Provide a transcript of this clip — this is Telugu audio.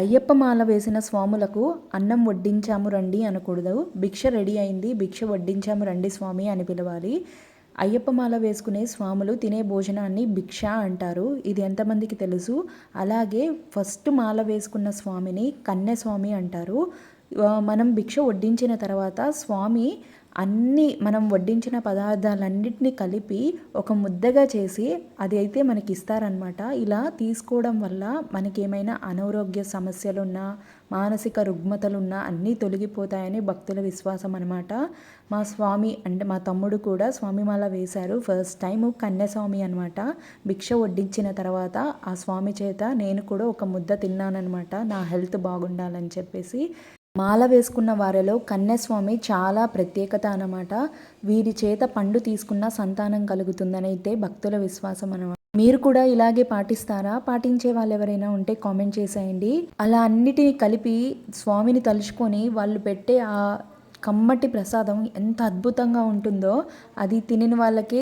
అయ్యప్ప మాల వేసిన స్వాములకు అన్నం వడ్డించాము రండి అనకూడదు. భిక్ష రెడీ అయింది భిక్ష వడ్డించాము రండి స్వామి అని పిలవాలి. అయ్యప్ప మాల వేసుకునే స్వాములు తినే భోజనాన్ని భిక్ష అంటారు. ఇది ఎంతమందికి తెలుసు? అలాగే ఫస్ట్ మాల వేసుకున్న స్వామిని కన్నెస్వామి అంటారు. మనం భిక్ష వడ్డించిన తర్వాత స్వామి అన్ని మనం వడ్డించిన పదార్థాలన్నింటినీ కలిపి ఒక ముద్దగా చేసి అది అయితే మనకి ఇస్తారనమాట ఇలా తీసుకోవడం వల్ల మనకేమైనా అనారోగ్య సమస్యలున్నా మానసిక రుగ్మతలున్నా అన్నీ తొలగిపోతాయని భక్తుల విశ్వాసం అనమాట మా స్వామి అంటే మా తమ్ముడు కూడా స్వామిమాల వేశారు. ఫస్ట్ టైం కన్యాస్వామి అనమాట భిక్ష వడ్డించిన తర్వాత ఆ స్వామి చేత నేను కూడా ఒక ముద్ద తిన్నానమాట నా హెల్త్ బాగుండాలని చెప్పేసి మాల వేసుకున్న వారిలో కన్యస్వామి చాలా ప్రత్యేకత అన్నమాట. వీరి చేత పండు తీసుకున్న సంతానం కలుగుతుందని అయితే భక్తుల విశ్వాసం అనమాట మీరు కూడా ఇలాగే పాటిస్తారా? పాటించే వాళ్ళు ఎవరైనా ఉంటే కామెంట్ చేసేయండి. అలా అన్నిటిని కలిపి స్వామిని తలుచుకొని వాళ్ళు పెట్టే ఆ కమ్మటి ప్రసాదం ఎంత అద్భుతంగా ఉంటుందో అది తినిన వాళ్ళకి